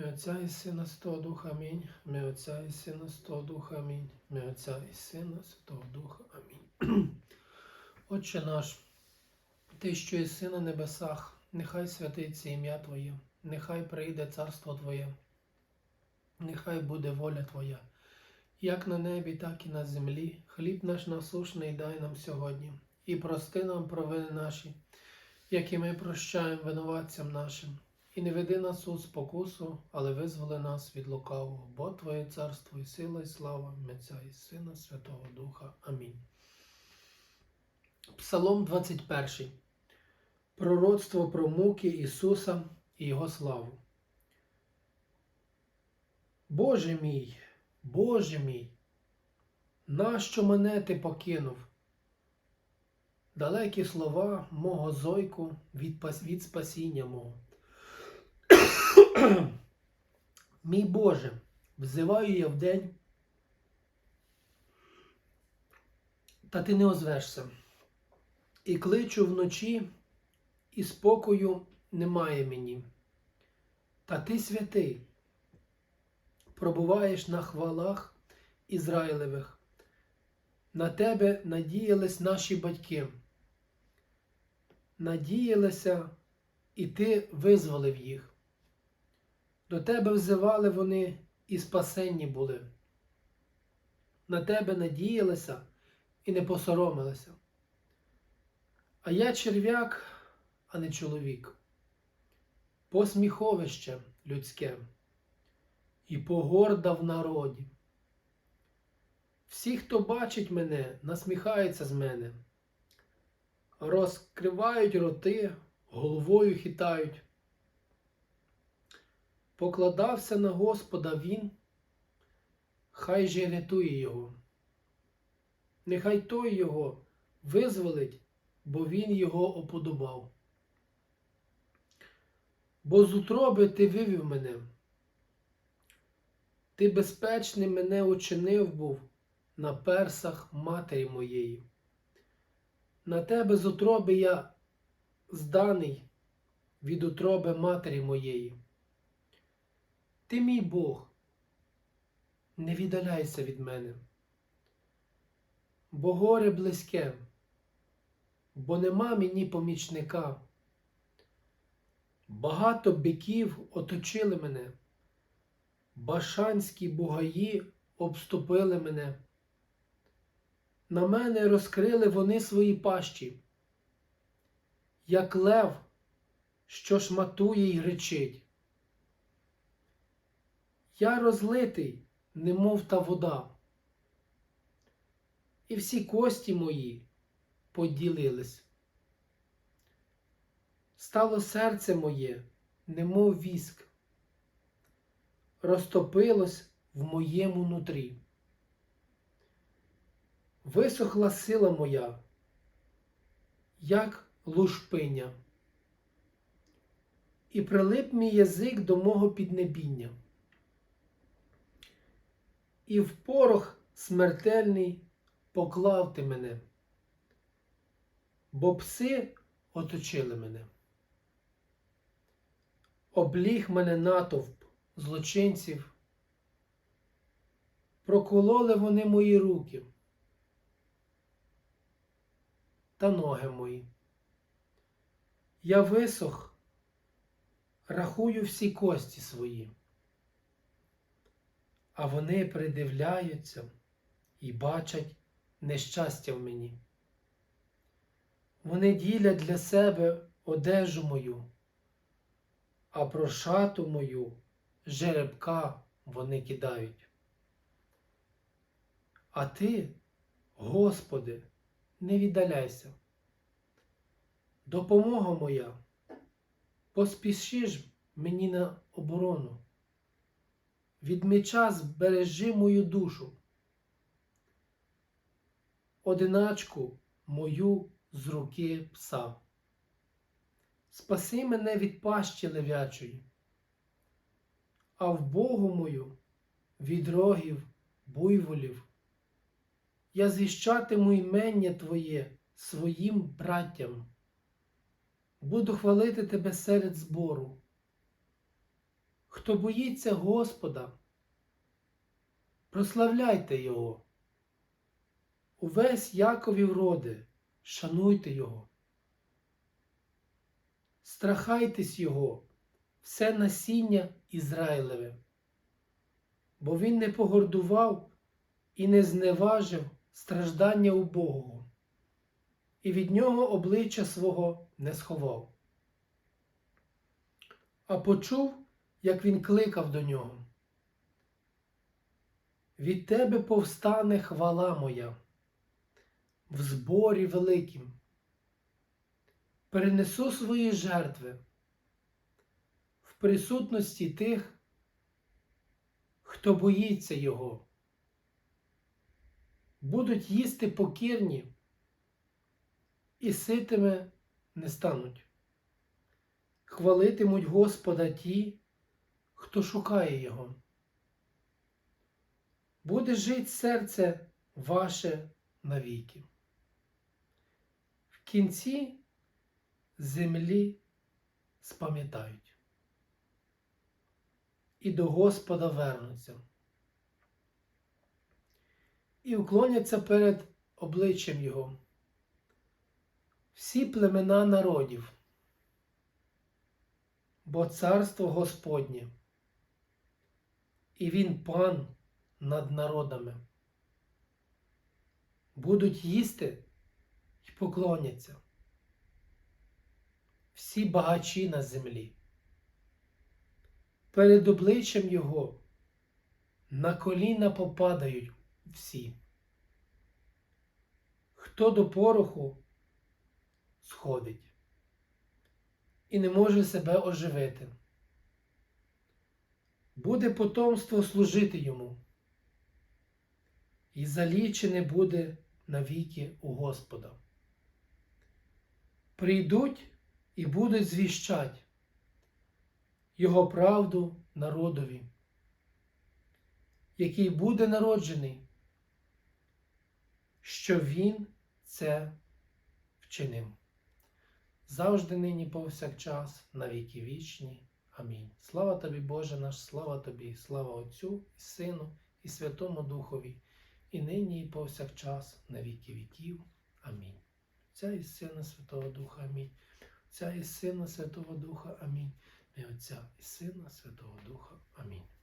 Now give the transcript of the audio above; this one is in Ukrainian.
Мій Отця і Сина Святого Духа Амінь. Мій Отця і Сина Святого Духа Амінь. Мій Отця і Сина Святого Духа Амінь. Отче наш, Ти, що єси на небесах, нехай святиться ім'я Твоє, нехай прийде царство Твоє, нехай буде воля Твоя, як на небі, так і на землі. Хліб наш насушний дай нам сьогодні, і прости нам провини наші, які ми прощаємо винуватцям нашим. І не веди нас у спокусу, але визволи нас від лукавого, бо Твоє царство і сила, і слава Отця і Сина, Святого Духа. Амінь. Псалом 21. Пророцтво про муки Ісуса і Його славу. Боже мій, Боже мій, нащо мене ти покинув? Далекі слова мого зойку від, від спасіння мого. Мій Боже, взиваю я вдень, та ти не озвешся. І кличу вночі, і спокою немає мені. Та ти святий, пробуваєш на хвалах Ізраїлевих. На тебе надіялись наші батьки. Надіялися, і ти визволив їх. До тебе взивали вони і спасенні були. На тебе надіялися і не посоромилися. А я черв'як, а не чоловік, посміховище людське і погорда в народі. Всі, хто бачить мене, насміхаються з мене, розкривають роти, головою хитають. Покладався на Господа він, хай же рятує його. Нехай той його визволить, бо він його оподобав. Бо з утроби ти вивів мене. Ти безпечним мене учинив був на персах матері моєї. На тебе з утроби я зданий від утроби матері моєї. Ти мій Бог, не віддаляйся від мене, бо горе близьке, бо нема мені помічника. Багато биків оточили мене, башанські бугаї обступили мене. На мене розкрили вони свої пащі, як лев, що шматує й речить. Я розлитий, немов та вода. І всі кості мої поділились. Стало серце моє, немов віск, розтопилось в моєму нутрі. Висохла сила моя, як лушпиня, і прилип мій язик до мого піднебіння і в порох смертельний поклав ти мене, бо пси оточили мене. Обліг мене натовп злочинців, прокололи вони мої руки та ноги мої. Я висох, рахую всі кості свої а вони придивляються і бачать нещастя в мені. Вони ділять для себе одежу мою, а про шату мою жеребка вони кидають. А ти, Господи, не віддаляйся. Допомога моя, поспішиш мені на оборону від меча збережи мою душу, одиначку мою з руки пса. Спаси мене від пащі левячої, а в Богу мою від рогів буйволів. Я звіщатиму імення Твоє своїм браттям, буду хвалити Тебе серед збору. Хто боїться Господа, прославляйте Його. Увесь Яковів роди, шануйте Його. Страхайтесь Його, все насіння Ізраїлеве, бо Він не погордував і не зневажив страждання убогого, і від нього обличчя свого не сховав. А почув, як він кликав до нього. Від тебе повстане хвала моя в зборі великім. Перенесу свої жертви в присутності тих, хто боїться Його. Будуть їсти покірні і ситими не стануть. Хвалитимуть Господа ті, хто шукає Його. Буде жить серце ваше навіки. В кінці землі спам'ятають і до Господа вернуться, і уклоняться перед обличчям Його. Всі племена народів, бо царство Господнє, і Він пан над народами. Будуть їсти і поклоняться. Всі багачі на землі. Перед обличчям Його на коліна попадають всі. Хто до пороху сходить і не може себе оживити. Буде потомство служити йому, і залічене буде навіки у Господа. Прийдуть і будуть звіщать Його правду народові, який буде народжений, що Він це вчинив. Завжди нині повсякчас, на віки вічні. Амінь. Слава тобі, Боже наш, слава тобі, слава Отцю і Сину, і Святому Духові, і нині, і повсякчас, на віки віків. Амінь. Отця і Сина Святого Духа, Амінь. Отця і Сина Святого Духа, Амінь. І Отця і Сина Святого Духа. Амінь.